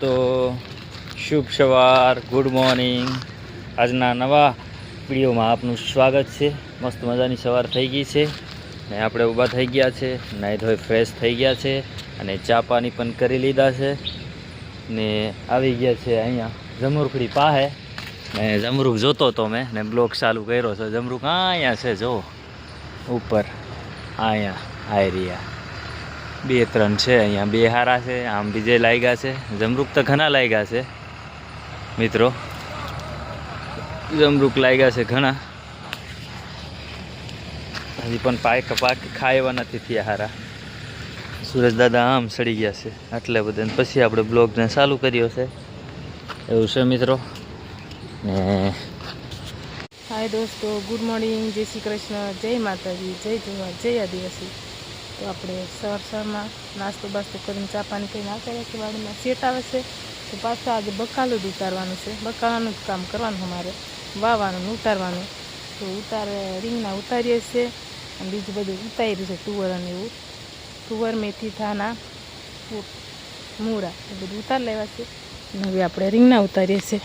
તો શુભ સવાર good morning આજના નવા વિડીયોમાં આપનું સ્વાગત છે. મસ્ત મજાની સવાર થઈ ગઈ છે. ને આપણે ઊભા થઈ ગયા છે. નાહી ધોઈ ફ્રેશ થઈ ગયા છે અને ચા પાણી પણ કરી લીધા છે. ને આવી ગયા છે અહીંયા જમરૂખડી પાસે. ને જમરૂખ જોતો હતો મેં, ને બ્લોક ચાલુ કર્યો છે. જમરૂખ અહીંયા છે, જો. ઉપર. અહીંયા આયરિયા બે ત્રણ છે, અહીંયા બે હારા છે, આમ બીજે લાગ્યા છે. જમરૂક તો ઘણા લાગ્યા છે, મિત્રો. જમરૂક લાગ્યા છે ઘણા. હજી પણ પાક પાક ખાવા નથી થયા હારા. સુરજ દાદા આમ સડી ગયા છે, આટલે બધા પછી આપણે બ્લોગને ચાલુ કર્યો છે. એવું છે, મિત્રો. ને હાય દોસ્તો, ગુડ મોર્નિંગ, જય શ્રી કૃષ્ણ, જય માતાજી, જય જુવા જય આદિવાસી. તો આપણે સરસરમાં નાસ્તો બાસ્તો કરીને ચા પાણી કરીને આવતા રહ્યા કે વાડીમાં શેટ આવે છે, તો પાછા આજે બકાલું જ ઉતારવાનું છે. બકાલાનું જ કામ કરવાનું અમારે, વાવવાનું ને ઉતારવાનું. તો ઉતારે, રીંગણા ઉતારીએ છીએ અને બીજું બધું ઉતાર્યું છે, તુવર અને એવું તુવર, મેથી ફૂટ મૂળા, એ બધું ઉતાર લેવા છે. હવે આપણે રીંગણા ઉતારીએ છીએ.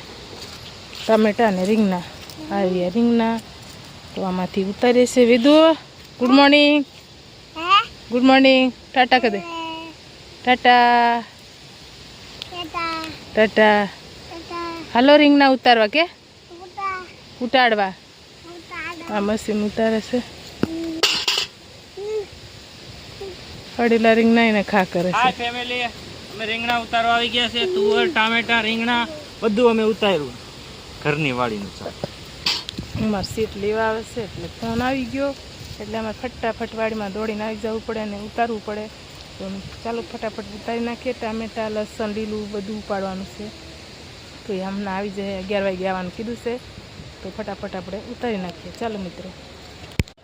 ટામેટા અને રીંગણા. આવી રીંગણા તો આમાંથી ઉતારીએ છીએ. વિદુ good morning. Good morning tata કદે tata tata હાલો રીંગણા ઉતારવા કે ઉતાડવા આ મશીન ઉતારે છે અડીલા રીંગણા એને ખા કરે છે ફેમિલી અમે રીંગણા ઉતારવા આવી ગયા છે. તુવર ટામેટા રીંગણા બધું અમે ઉતાર્યું. ઘરની વાડીનું શાક અમારે સીટ લેવા આવે છે એટલે ફોન આવી ગયો. એટલે અમારે ફટાફટ વાડીમાં દોડીને આવી જવું પડે અને ઉતારવું પડે. તો ચાલો ફટાફટ ઉતારી નાખીએ ટામેટા લસણ, લીલું બધું ઉપાડવાનું છે. તો એ હમણાં આવી જાય અગિયાર વાગે આવવાનું કીધું છે. તો ફટાફટ આપણે ઉતારી નાખીએ. ચાલો મિત્રો.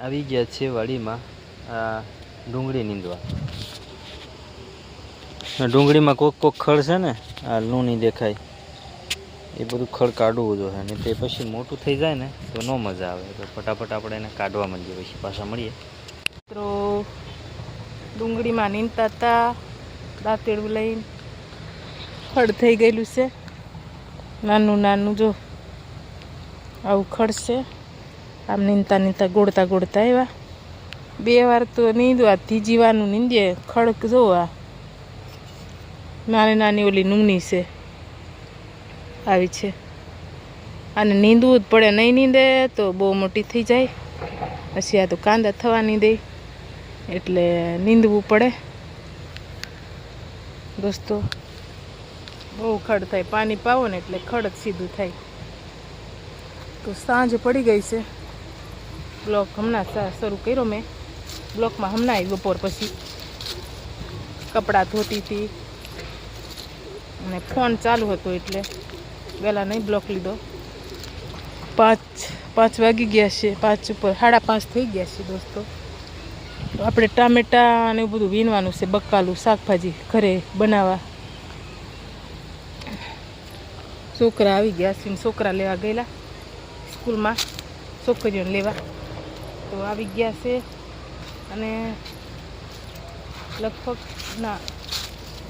આવી ગયા છે વાડીમાં ડુંગળી નીંદવા. ડુંગળીમાં કોક કોક ખડ છે ને, આ લૂણી દેખાય. એ બધું ખડ કાઢવું જોઈએ અને તે પછી મોટું થઈ જાય ને, તો ન મજા આવે. તો ફટાફટ આપણે એને કાઢવા માંડીએ, પછી પાછા મળીએ. મિત્રો, ડુંગળીમાં નીંદતા હતા, દાંતેડું લઈને. ખડ થઈ ગયેલું છે. નાનું નાનું જો આવું ખડ છે. આમ નીંદતા નીંદતા ગોળતા ગોળતા આવ્યા. બે વાર તો નીંદવા ત્રીજી વારનું નીંદીએ, ખડક જોવા નાની નાની ઓલી નૂની છે. આવી છે. અને નીંદવું જ પડે. નહીં નીંદે તો બહુ મોટી થઈ જાય. પછી આ તો કાંદા થવા નહીં દે એટલે નીંદવું પડે. દોસ્તો, બહુ ખડ થાય. પાણી પાવો ને એટલે ખડ સીધું થાય. તો સાંજ પડી ગઈ છે. બ્લોક હમણાં શરૂ કર્યો મેં. બ્લોકમાં હમણાં આવી બપોર પછી. કપડાં ધોતી હતી. અને ફોન ચાલુ હતો એટલે. વહેલા નહીં બ્લોક લીધો. પાંચ પાંચ વાગી ગયા છે, પાંચ ઉપર, સાડા પાંચ થઈ ગયા છે દોસ્તો. આપણે ટામેટા અને એવું બધું વીણવાનું છે, બકાલું શાકભાજી ઘરે બનાવવા. છોકરા આવી ગયા છે છોકરા લેવા ગયેલા સ્કૂલમાં, છોકરીઓને લેવા. તો આવી ગયા છે અને લગભગ ના,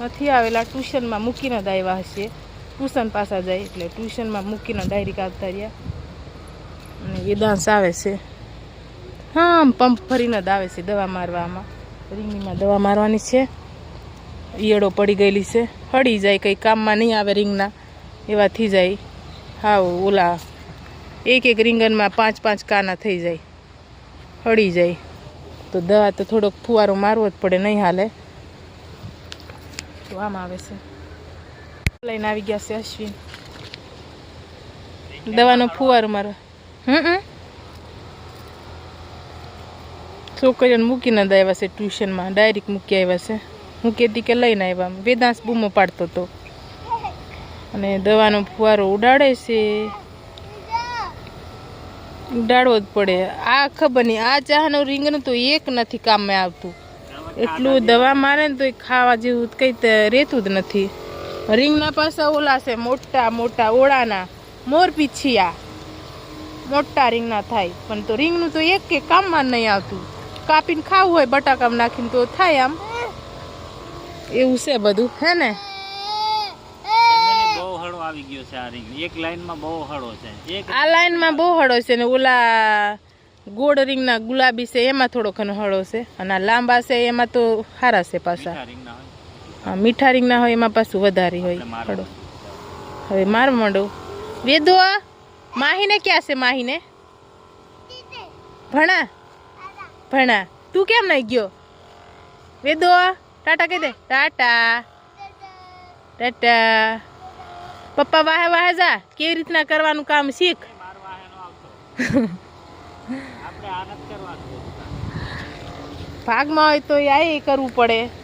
નથી આવેલા, ટ્યુશનમાં મૂકીને જ આવ્યા હશે. ટ્યુશન પાસા જાય એટલે ટ્યુશનમાં મૂકીને ડાયરી કાઢતા રહ્યા. અને વેદાંશ આવે છે. હા પંપ ફરીને જ આવે છે દવા મારવામાં. રીંગણીમાં દવા મારવાની છે. ઈયળો પડી ગયેલી છે. હળી જાય, કંઈ કામમાં નહીં આવે રીંગના. એવા થઈ જાય. હાવ, ઓલા, એક એક રીંગણમાં પાંચ પાંચ કાના થઈ જાય. હળી જાય. તો દવા તો થોડોક ફુવારો મારવો જ પડે નહીં હાલે. તો આમ આવે છે. લઈને આવી ગયા છે અશ્વિન દવાનો ફુવારો મારો હમ છોકરીઓને મૂકીને આવ્યા છે ટ્યુશનમાં ડાયરેક્ટ મૂકી આવ્યા છે હું કહેતી કે લઈને આવ્યા વેદાંશ બૂમો પાડતો હતો અને દવાનો ફુવારો ઉડાડે છે ઉડાડવો જ પડે આ ખબર નહીં આ ચાહનું રીંગણ તો એક નથી કામમાં આવતું એટલું દવા મારે ને તો ખાવા જેવું કંઈ રહેતું જ નથી રીંગના પાછા ઓલા છે મોટા મોટા ઓળાના મોર પીછિયા. મોટા રીંગના થાય. પણ તો રીંગનું તો એક કે કામમાં નહીં આવતું. કાપીને ખાવું હોય બટાકામાં નાખીને તો થાય આમ. એવું છે બધું હે ને? આવી ગયો છે આ રીંગ. એક લાઈનમાં બહુ હળો છે. આ લાઈનમાં બહુ હળો છે ને ઓલા ગોળ રીંગના ગુલાબી છે એમાં થોડો ઘણો હળો છે. અને આ લાંબા છે એમાં તો સારા છે પાછા. હા મીઠા રીંગના હોય એમાં પાછું વધારે હોય. આપણે હવે માર મંડો વેદો માહીને ક્યાં છે માહીને? ભણા. ભણા. તું કેમ નહીં ગયો? વેદો ટાટા કહી દે. ટાટા. ટાટા. પપ્પા વાહે વાહે જા. કેવી રીતના કરવાનું કામ શીખ. ભાગમાં હોય તો આ કરવું પડે.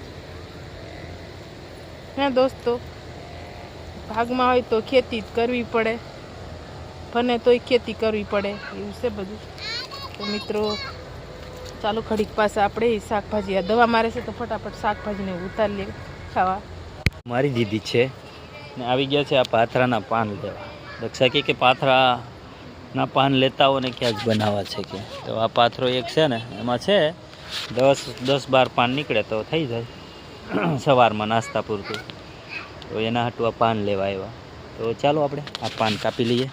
હે દોસ્તો? ભાગમાં હોય તો ખેતી કરવી પડે. ભને તોય ખેતી કરવી પડે, એવું છે બધું. તો મિત્રો, ચાલો ખડીક પાસે આપણે શાકભાજી આ દવા મારે છે તો ફટાફટ શાકભાજીને ઉતારી લે ખાવા. મારી દીદી છે ને આવી ગયા છે આ પાથરાના પાન લેવા. દક્ષા કે પાથરાના પાન લેતા હોય ને ક્યાંક બનાવવા છે કે? તો આ પાથરો એક છે ને, એમાં છે દસ દસ બાર પાન નીકળે તો થઈ જાય. સવારમાં નાસ્તા પૂરતું. તો એના હાટું આ પાન લેવા આવ્યા. તો ચાલો આપણે આ પાન કાપી લઈએ.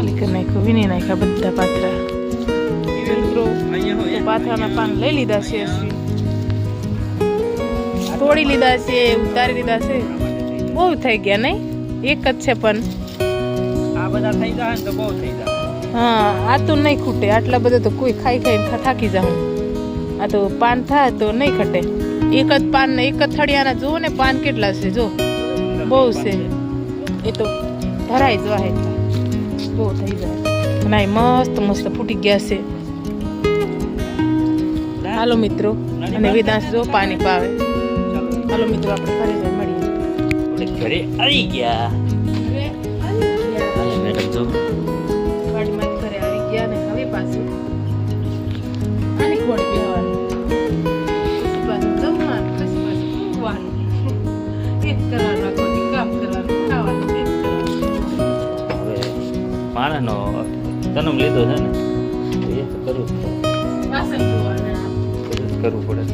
ખાલી કરી નાખ્યો વીણી નાખ્યા બધા પાથરા તો પાથરાના પાન લઈ લીધા છે તોડી લીધા છે ઉતારી લીધા છે. બહુ થઈ ગયા નહીં? એક જ છે પણ. આ બધા થઈ જાય તો બહુ થઈ જાય હા આ તો નહીં ખૂટે. આટલા બધા તો કોઈ ખાઈ ખાઈ થાકી જાઉં આ તો પાન થાય તો નહીં ખટે. એક જ પાન ને એક જ થળિયાના જુઓ ને પાન કેટલા છે જો. બહુ છે. એ તો ધરાઈ જાય બહુ થઈ જાય અને આ મસ્ત મસ્ત ફૂટી ગયા છે હાલો મિત્રો અને વેદાંશ જો પાણી પાવે હાલો મિત્રો આપણે ફરી જાય મળીએ ઘરે આવી ગયા મેડમ જો માણસનો જન્મ લીધો છે ને એ તો કરવું જ કરવું પડે.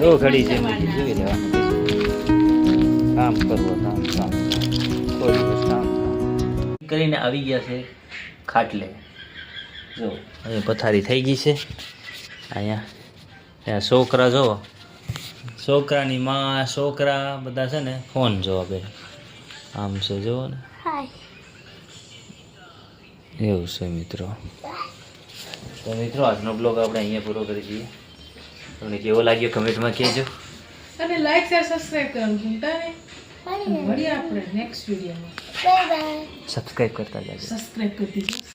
જો ઘડી છે જોઈ લેવાની કામ કરવું કામ કામ. કોઈ કામ કરીને આવી ગયા છે ખાટલે. જો હવે પથારી થઈ ગઈ છે. અહીંયા ત્યાં છોકરા જો. છોકરાની માં છોકરા બધા છે ને ફોન જોવા બે આમ છે જુઓ ને. એવું છે મિત્રો. તો મિત્રો આજનો બ્લોગ આપણે અહીંયા પૂરો કરી દઈએ. તમને કેવો લાગ્યો કમેન્ટમાં કહેજો. અને લાઈક શેર સબસ્ક્રાઇબ કરવાનું ભૂલતા નહીં. મળીએ આપણે નેક્સ્ટ વિડીયોમાં સબસ્ક્રાઈબ કરતા જાજો. સબસ્ક્રાઇબ કરી દીધું